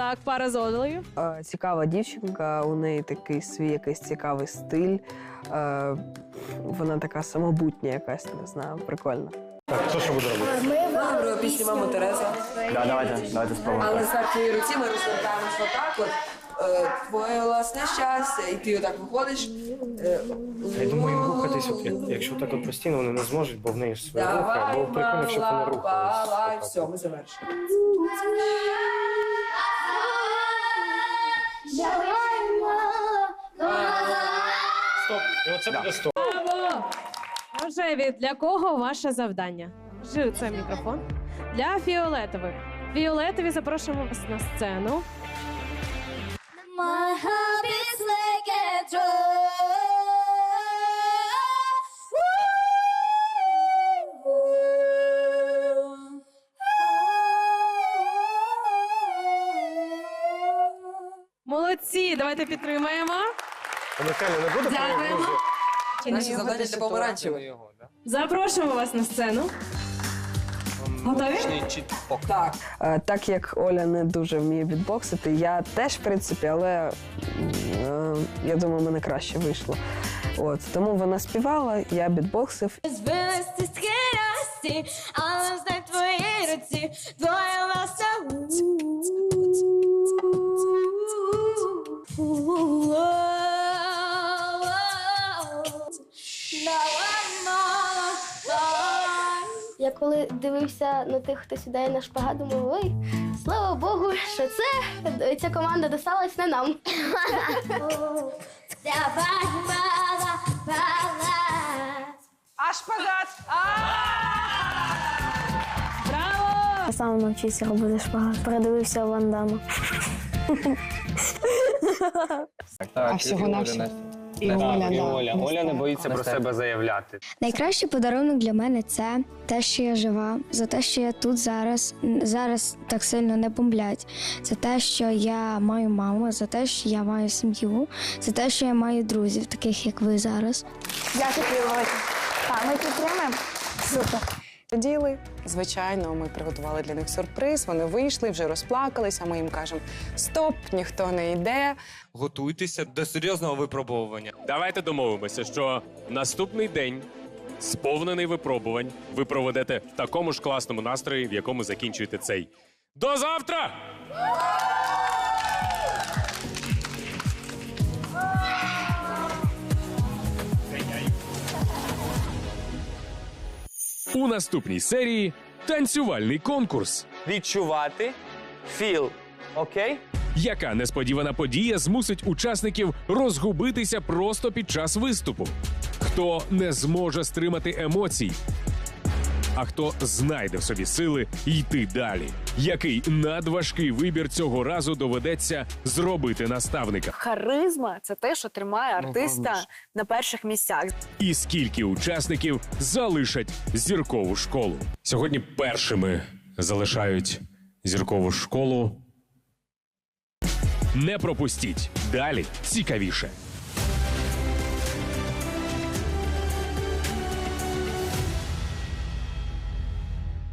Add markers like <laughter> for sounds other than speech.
Так, пара з Олею. Е, Цікава дівчинка, у неї такий свій якийсь цікавий стиль. Е, Вона така самобутня якась, не знаю, прикольна. Так, що буде робити? Добре, пісня мама Тереза. Да, давайте, давайте спробуємо. Але з твоїй руці ми розвертаємось отак. От. Е, Твоє власне щастя, і ти отак виходиш. е, Я думаю, їм рухатись, от, як- якщо так от постійно вони не зможуть, бо в неї ж своє рухи, Давай, прикольно, якщо б вони мала, рухались. давай, все, ми завершили. Стоп, і оце буде стоп. Рожеві, для кого ваше завдання? Жив це мікрофон. Для фіолетових. Фіолетові запрошуємо вас на сцену. My heart Молодці! Давайте підтримаємо. Михайло, не буде Дякуємо. друзі? Наше завдання для помаранчевих. Запрошуємо вас на сцену. Готові? Так. Е, Так як Оля не дуже вміє бітбоксити, я теж, в принципі, але м, е, я думаю, мене краще вийшло. От тому вона співала, я бітбоксив. Звилисті скирості, але знай твої руці, твоя власна. Коли дивився на тих, хто сідає на шпагат, думав, ой, слава Богу, що це ця команда досталась не нам. <laughs> Давай, мала, мала. Браво! Я сам навчився робити шпагат, передивився Ван Дамма. А всього на всього. І Оля, і да. Оля. Оля не боїться про себе заявляти. Найкращий подарунок для мене це те, що я жива, за те, що я тут зараз, зараз так сильно не бомблять. За те, що я маю маму, за те, що я маю сім'ю, за те, що я маю друзів, таких як ви зараз. Дякую, велике. Так, ми підтримуємо. Супер. Діли. Звичайно, ми приготували для них сюрприз. Вони вийшли, вже розплакалися. Ми їм кажемо: стоп, ніхто не йде. Готуйтеся до серйозного випробовування. Давайте домовимося, що наступний день, сповнений випробувань, ви проведете в такому ж класному настрої, в якому закінчуєте цей. До завтра! У наступній серії танцювальний конкурс. Відчувати, філ. Окей? Яка несподівана подія змусить учасників розгубитися просто під час виступу? Хто не зможе стримати емоцій? А хто знайде в собі сили йти далі? Який надважкий вибір цього разу доведеться зробити наставника? Харизма це те, що тримає Ну, артиста конечно. на перших місцях. І скільки учасників залишать зіркову школу? Сьогодні першими залишають зіркову школу. Не пропустіть далі цікавіше.